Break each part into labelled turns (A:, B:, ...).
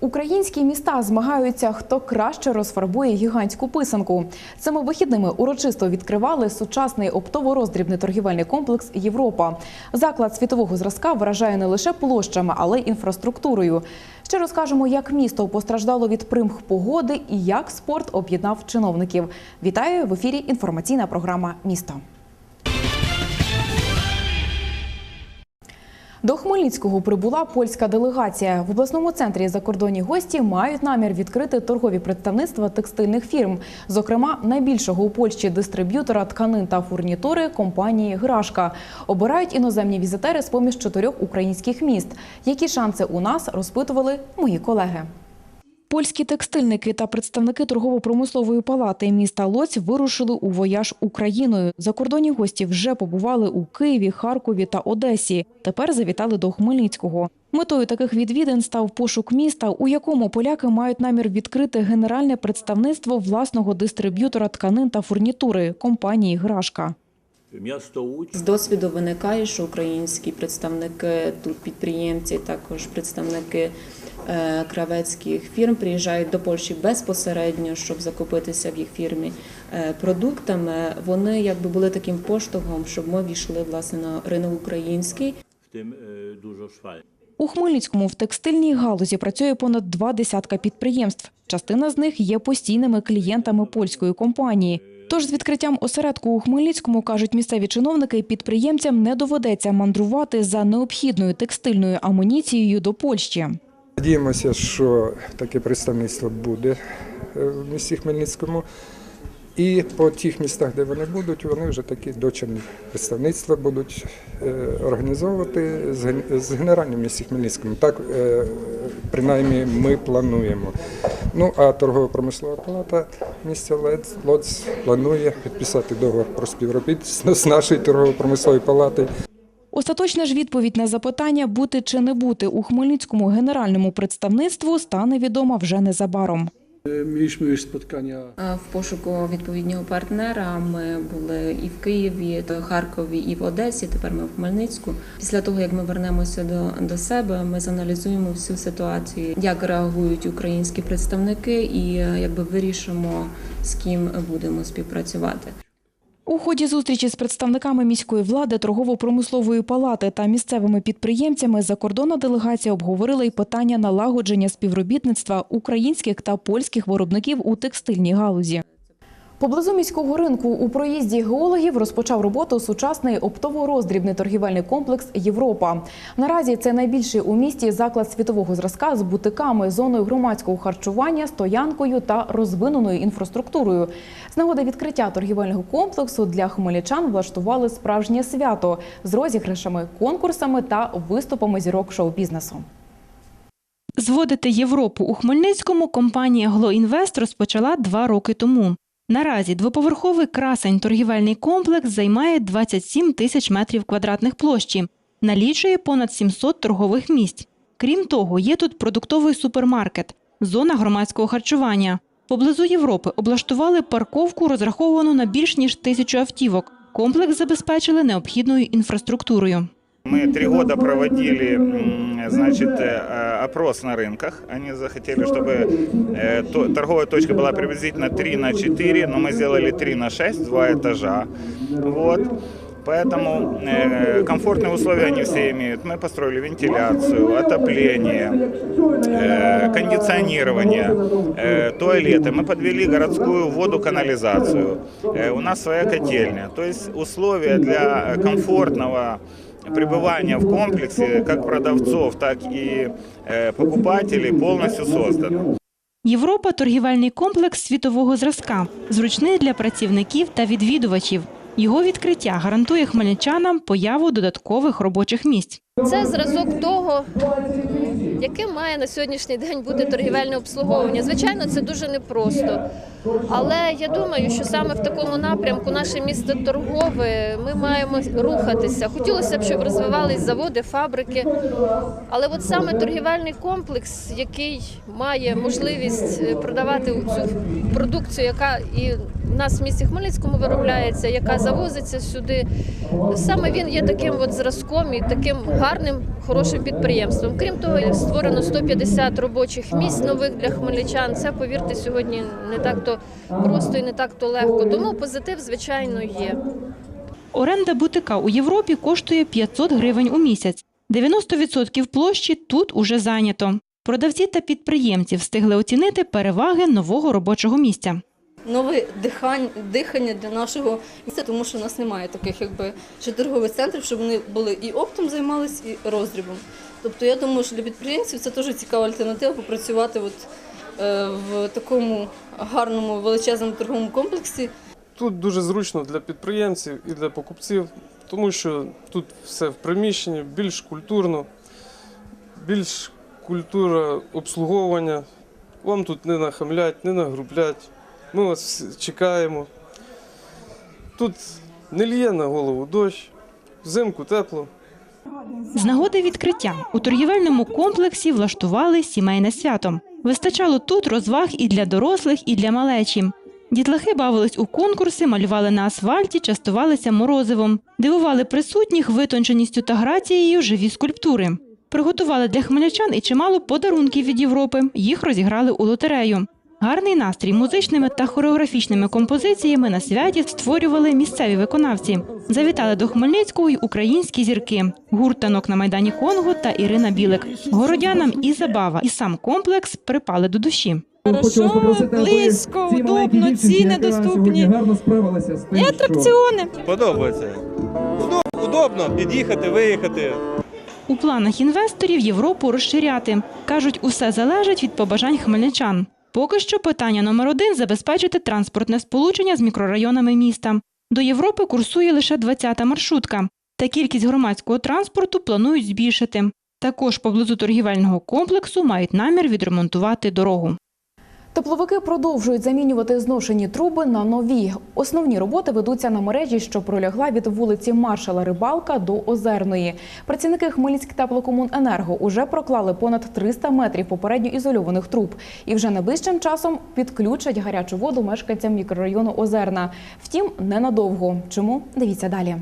A: Українські міста змагаються, хто краще розфарбує гігантську писанку. Цими вихідними урочисто відкривали сучасний оптово-роздрібний торгівельний комплекс Європа. Заклад світового зразка вражає не лише площами, але й інфраструктурою. Ще розкажемо, як місто постраждало від примх погоди і як спорт об'єднав чиновників. Вітаю в ефірі. Інформаційна програма Місто. До Хмельницького прибула польська делегація. В обласному центрі закордонні гості мають намір відкрити торгові представництва текстильних фірм, зокрема найбільшого у Польщі дистриб'ютора тканин та фурнітури компанії Грашка. Обирають іноземні візитери з поміж чотирьох українських міст. Які шанси у нас розпитували мої колеги. Польські текстильники та представники торгово-промислової палати міста Лоць вирушили у вояж Україною. Закордонні гості вже побували у Києві, Харкові та Одесі. Тепер завітали до Хмельницького. Метою таких відвідин став пошук міста, у якому поляки мають намір відкрити генеральне представництво власного дистриб'ютора тканин та фурнітури компанії Грашка.
B: З досвіду виникає, що українські представники, тут підприємці, також представники кравецьких фірм приїжджають до Польщі безпосередньо, щоб закупитися в їх фірмі е, продуктами. Вони якби були таким поштовхом, щоб ми війшли власне на ринок український.
C: w tym e, dużo.
A: У Хмельницькому в текстильній галузі працює понад два десятка підприємств. Частина з них є постійними клієнтами польської компанії. Тож з відкриттям осередку у Хмельницькому, кажуть місцеві чиновники, підприємцям не доведеться мандрувати за необхідною текстильною амуніцією до Польщі.
D: Надіємося, що таке представництво буде е, в місті Хмельницькому. І по тих містах, де вони будуть, вони вже такі дочірні представництва будуть е, організовувати з ген- генеральним місті Хмельницькому. Так, е, принаймні, ми плануємо. Ну а торгово-промислова палата міста Лоц планує підписати договор про співробітництво з нашою торгово-промисловою палатою.
A: Остаточна ж відповідь на запитання бути чи не бути у Хмельницькому генеральному представництву стане відома вже незабаром.
E: Mieliśmy już spotkania
B: В пошуку відповідного партнера ми були і в Києві, і в Харкові, і в Одесі. Тепер ми в Хмельницьку. Після того, як ми вернемося до, до себе, ми заналізуємо всю ситуацію, як реагують українські представники, і е, якби вирішимо, з ким будемо співпрацювати.
A: У ході зустрічі з представниками міської влади, торгово-промислової палати та місцевими підприємцями закордонна делегація обговорила й питання налагодження співробітництва українських та польських виробників у текстильній галузі. Поблизу міського ринку у проїзді геологів розпочав роботу сучасний оптово-роздрібний торгівельний комплекс Європа. Наразі це найбільший у місті заклад світового зразка з бутиками, зоною громадського харчування, стоянкою та розвиненою інфраструктурою. З нагоди відкриття торгівельного комплексу для хмельничан влаштували справжнє свято з розіграшами, конкурсами та виступами зірок шоу-бізнесу.
F: Зводити Європу у Хмельницькому компанія «Глоінвест» розпочала два роки тому. Наразі двоповерховий красень торгівельний комплекс займає 27 тисяч метрів квадратних площі, налічує понад 700 торгових місць. Крім того, є тут продуктовий супермаркет, зона громадського харчування. Поблизу Європи облаштували парковку, розраховану на більш ніж тисячу автівок. Комплекс забезпечили необхідною інфраструктурою.
G: Мы три года проводили значит, э, опрос на рынках. Они захотели, чтобы э, то- торговая точка была приблизительно 3 на 4, но мы сделали 3 на 6, два этажа. Вот. Поэтому э, комфортные условия они все имеют. Мы построили вентиляцию, отопление, э, кондиционирование, э, туалеты. Мы подвели городскую воду, канализацию. Э, у нас своя котельня. То есть условия для э, комфортного пребывания в комплексе как продавцов, так и э, покупателей полностью созданы.
F: Європа торгівельний комплекс світового зразка, зручний для працівників та відвідувачів. Його відкриття гарантує хмельничанам появу додаткових робочих місць.
H: Це зразок того, яким має на сьогоднішній день бути торгівельне обслуговування. Звичайно, це дуже непросто. Але я думаю, що саме в такому напрямку наше місто торгове ми маємо рухатися. Хотілося б, щоб розвивались заводи, фабрики. Але от саме торгівельний комплекс, який має можливість е, продавати цю продукцію, яка і нас в місті Хмельницькому виробляється, яка завозиться сюди. Саме він є таким от зразком і таким гарним, хорошим підприємством. Крім того, створено 150 робочих місць нових для хмельничан. Це, повірте, сьогодні не так то просто і не так то легко. Тому позитив, звичайно, є.
F: Оренда бутика у Європі коштує 500 гривень у місяць. 90% площі тут уже зайнято. Продавці та підприємці встигли оцінити переваги нового робочого місця.
I: Нове дихання, дихання для нашого міста, тому що у нас немає таких якби ще торгових центрів, щоб вони були і оптом займались, і роздрібом. Тобто я думаю, що для підприємців це теж цікава альтернатива попрацювати от, е, в такому гарному величезному торговому комплексі.
J: Тут дуже зручно для підприємців і для покупців, тому що тут все в приміщенні, більш культурно, більш культура обслуговування. Вам тут не нахамлять, не нагрублять. Ми вас чекаємо. Тут не лє на голову дощ, взимку тепло.
F: З нагоди відкриття у торгівельному комплексі влаштували сімейне свято. Вистачало тут розваг і для дорослих, і для малечі. Дітлахи бавились у конкурси, малювали на асфальті, частувалися морозивом, дивували присутніх витонченістю та грацією живі скульптури. Приготували для хмельничан і чимало подарунків від Європи. Їх розіграли у лотерею. Гарний настрій музичними та хореографічними композиціями на святі створювали місцеві виконавці. Завітали до Хмельницького й українські зірки гурт танок на майдані Конго та Ірина Білик. Городянам і забава, і сам комплекс припали до душі.
K: Хорошо, близько, удобно, ціни доступні.
L: гарно справилася
K: І атракціони.
M: Подобається. Удобно під'їхати, виїхати.
F: У планах інвесторів Європу розширяти. Кажуть, усе залежить від побажань хмельничан. Поки що питання номер один забезпечити транспортне сполучення з мікрорайонами міста. До Європи курсує лише 20-та маршрутка. Та кількість громадського транспорту планують збільшити. Також поблизу торгівельного комплексу мають намір відремонтувати дорогу.
A: Тепловики продовжують замінювати зношені труби на нові. Основні роботи ведуться на мережі, що пролягла від вулиці Маршала Рибалка до Озерної. Працівники Хмельницький теплокомуненерго уже проклали понад 300 метрів попередньо ізольованих труб і вже найближчим часом підключать гарячу воду мешканцям мікрорайону Озерна. Втім, ненадовго. Чому? Дивіться далі.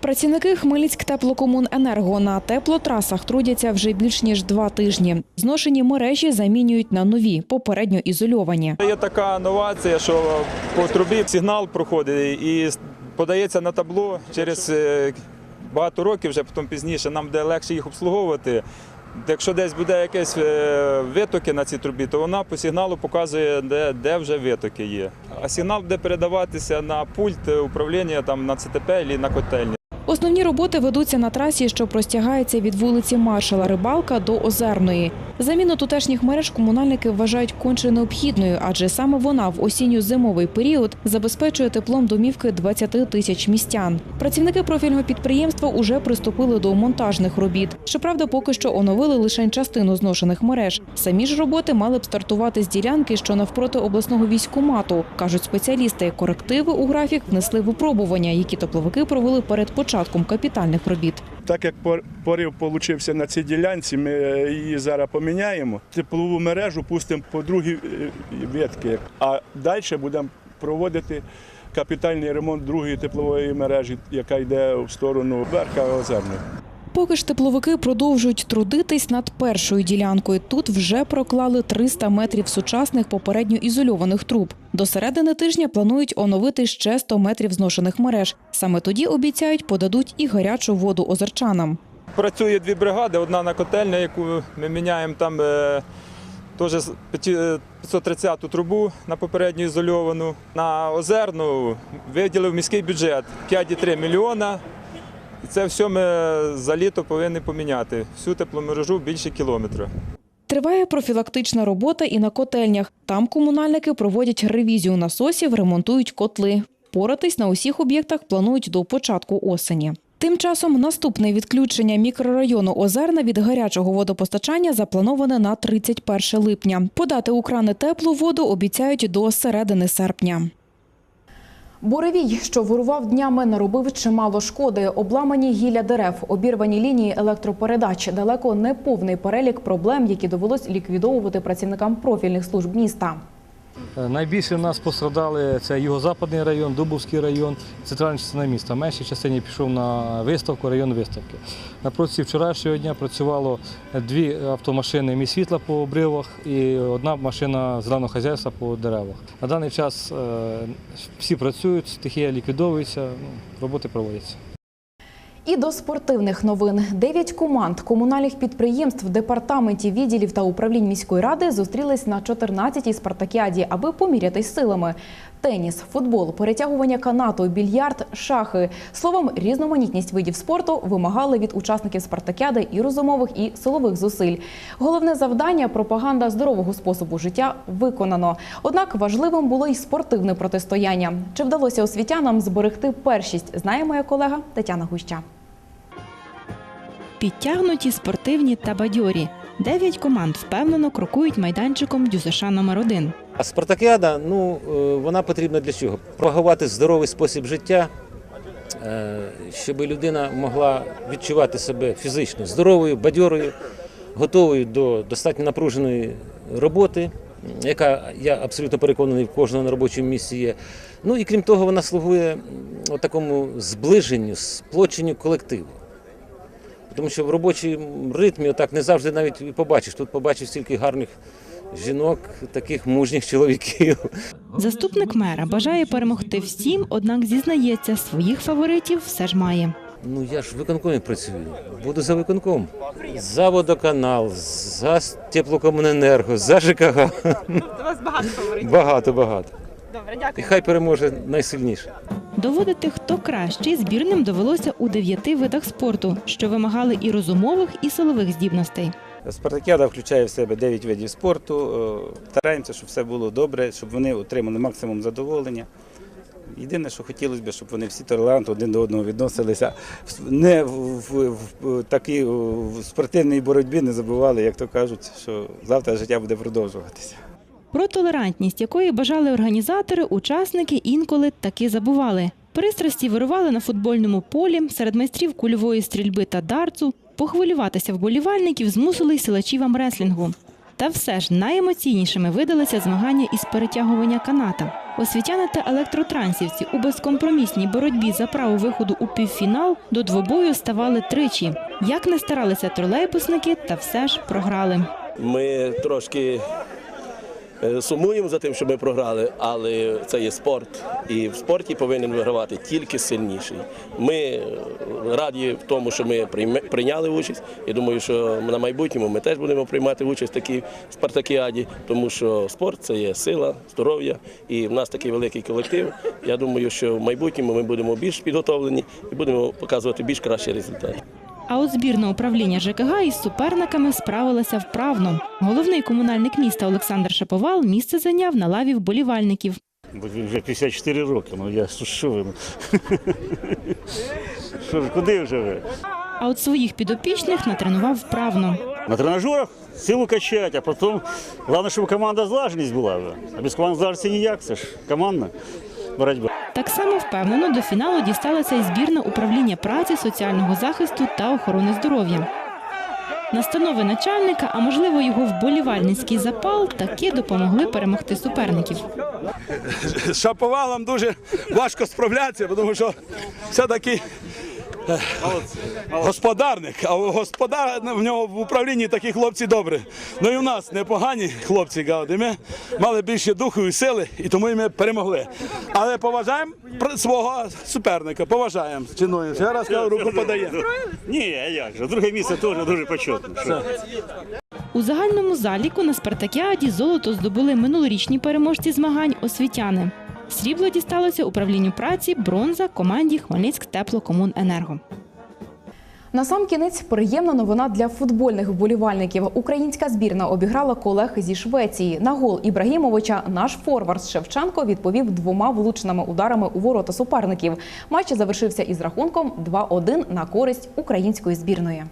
A: Працівники Хмельницьк теплокомуненерго на теплотрасах трудяться вже більш ніж два тижні. Зношені мережі замінюють на нові, попередньо ізольовані.
N: Є така новація, що по трубі сигнал проходить і подається на табло через е, багато років, вже потім пізніше нам буде легше їх обслуговувати. Якщо десь буде якесь е, витоки на цій трубі, то вона по сигналу показує, де, де вже витоки є. А сигнал буде передаватися на пульт управління там, на ЦТП або на котельні.
A: Основні роботи ведуться на трасі, що простягається від вулиці Маршала Рибалка до Озерної. Заміну тутешніх мереж комунальники вважають конче необхідною, адже саме вона в осінньо-зимовий період забезпечує теплом домівки 20 тисяч містян. Працівники профільного підприємства уже приступили до монтажних робіт. Щоправда, поки що оновили лише частину зношених мереж. Самі ж роботи мали б стартувати з ділянки, що навпроти обласного військкомату. кажуть спеціалісти. Корективи у графік внесли випробування, які тепловики провели перед початком капітальних робіт.
O: Так як порив получився на цій ділянці, ми е, її зараз поміняємо. Теплову мережу пустимо по другій е, ветки, а далі будемо проводити капітальний ремонт другої теплової мережі, яка йде в сторону верха озерної.
A: Поки ж тепловики продовжують трудитись над першою ділянкою. Тут вже проклали 300 метрів сучасних попередньо ізольованих труб. До середини тижня планують оновити ще 100 метрів зношених мереж. Саме тоді обіцяють подадуть і гарячу воду озерчанам.
N: Працює дві бригади, одна на котельня, яку ми міняємо там е, теж з е, 530-ту трубу на попередню ізольовану. На озерну виділив міський бюджет 5,3 мільйона. І це все ми за літо повинні поміняти. Всю тепломережу більше кілометра.
A: Триває профілактична робота і на котельнях. Там комунальники проводять ревізію насосів, ремонтують котли. Поратись на усіх об'єктах планують до початку осені. Тим часом наступне відключення мікрорайону Озерна від гарячого водопостачання заплановане на 31 липня. Подати у крани теплу воду обіцяють до середини серпня. Буревій, що вирував днями, наробив чимало шкоди. Обламані гілля дерев, обірвані лінії електропередач, далеко не повний перелік проблем, які довелось ліквідовувати працівникам профільних служб міста.
L: Е, Найбільше в нас пострадали це юго-западний район, Дубовський район, центральна частина міста. Меншій частині пішов на виставку, район виставки. На протязі вчорашнього дня працювало дві автомашини мій світла по обривах і одна машина зеленого хазяйства по деревах. На даний час е, всі працюють, стихія ліквідовується, ну, роботи проводяться.
A: І до спортивних новин. Дев'ять команд комунальних підприємств, департаментів, відділів та управлінь міської ради зустрілись на 14-й спартакіаді, аби помірятись силами. Теніс, футбол, перетягування канату, більярд, шахи. Словом, різноманітність видів спорту вимагали від учасників спартакіади і розумових, і силових зусиль. Головне завдання пропаганда здорового способу життя виконано. Однак важливим було й спортивне протистояння. Чи вдалося освітянам зберегти першість? Знає моя колега Тетяна Гуща.
F: Підтягнуті, спортивні та бадьорі. Дев'ять команд впевнено крокують майданчиком ДЮСШ номер 1
P: А спартакіада, ну е, вона потрібна для чого? Пропагувати здоровий спосіб життя, е, щоб людина могла відчувати себе фізично здоровою, бадьорою, готовою до достатньо напруженої роботи, яка я абсолютно переконаний в кожному на робочому місці є. Ну і крім того, вона слугує такому зближенню, сплоченню колективу. Тому що в робочому ритмі отак не завжди навіть побачиш. Тут побачиш стільки гарних жінок, таких мужніх чоловіків.
F: Заступник мера бажає перемогти всім, однак зізнається, своїх фаворитів все ж має.
P: Ну я ж в виконкомі працюю. Буду за виконком. За водоканал, за теплокомуненерго, за ЖКГ.
K: У вас багато фаворитів.
P: Багато, багато.
K: Добре,
P: І хай переможе найсильніше.
F: Доводити, хто кращий, збірним довелося у дев'яти видах спорту, що вимагали і розумових, і силових здібностей.
Q: Спартакіада включає в себе 9 видів спорту. Е, Стараємося, щоб все було добре, щоб вони отримали максимум задоволення. Єдине, що хотілося б, щоб вони всі толерантно один до одного відносилися. Не в, в, в такій в спортивній боротьбі не забували, як то кажуть, що завтра життя буде продовжуватися.
F: Про толерантність, якої бажали організатори, учасники інколи таки забували. Пристрасті вирували на футбольному полі серед майстрів кульової стрільби та дарцу. Похвилюватися вболівальників змусили й силачів амреслінгу. Та все ж найемоційнішими видалися змагання із перетягування каната. Освітяни та електротрансівці у безкомпромісній боротьбі за право виходу у півфінал до двобою ставали тричі. Як не старалися тролейбусники, та все ж програли.
R: Ми трошки сумуємо за тим, що ми програли, але це є спорт, і в спорті повинен вигравати тільки сильніший. Ми е, раді в тому, що ми прийняли участь. і думаю, що на майбутньому ми теж будемо приймати участь в такій спартакіаді, тому що спорт це є сила, здоров'я, і в нас такий великий колектив. Я думаю, що в майбутньому ми будемо більш підготовлені і будемо показувати більш кращі результати.
F: А от збірне управління ЖКГ із суперниками справилася вправно. Головний комунальник міста Олександр Шаповал місце зайняв на лаві вболівальників.
S: Бо вже 54 роки, ну я що ви? ну? Що ж, куди вже ви?
F: А от своїх підопічних натренував вправно.
S: На тренажерах силу качати, а потім головне, щоб команда злаженість була. А без команди злаженості ніяк, це ж командна боротьба.
F: Так само впевнено до фіналу дісталася і збірна управління праці, соціального захисту та охорони здоров'я. Настанови начальника, а можливо його вболівальницький запал, таки допомогли перемогти суперників.
O: З шаповалом дуже важко справлятися, тому що все-таки е, господарник, а господар в нього в управлінні такі хлопці добрі. Ну і в нас непогані хлопці, гауди. Ми мали більше духу і сили, і тому і ми перемогли. Але поважаємо свого суперника, поважаємо, цінуємо. Ще раз кажу, руку подаємо.
S: Ні, а як же? Друге місце теж дуже почетне.
F: У загальному заліку на спартакіаді золото здобули минулорічні переможці змагань освітяни. Срібло дісталося управлінню праці, бронза команді Хмельницьк теплокомуненерго.
A: Насамкінець приємна новина для футбольних вболівальників. Українська збірна обіграла колег зі Швеції. На гол Ібрагімовича наш форвард Шевченко відповів двома влучними ударами у ворота суперників. Матч завершився із рахунком 2-1 на користь української збірної.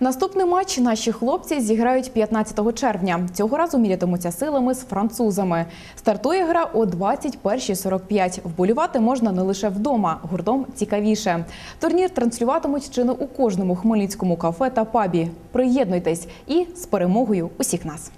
A: Наступний матч наші хлопці зіграють 15 червня. Цього разу мірятимуться силами з французами. Стартує гра о 21.45. Вболівати можна не лише вдома, гуртом цікавіше. Турнір транслюватимуть чи не у кожному хмельницькому кафе та пабі. Приєднуйтесь і з перемогою усіх нас.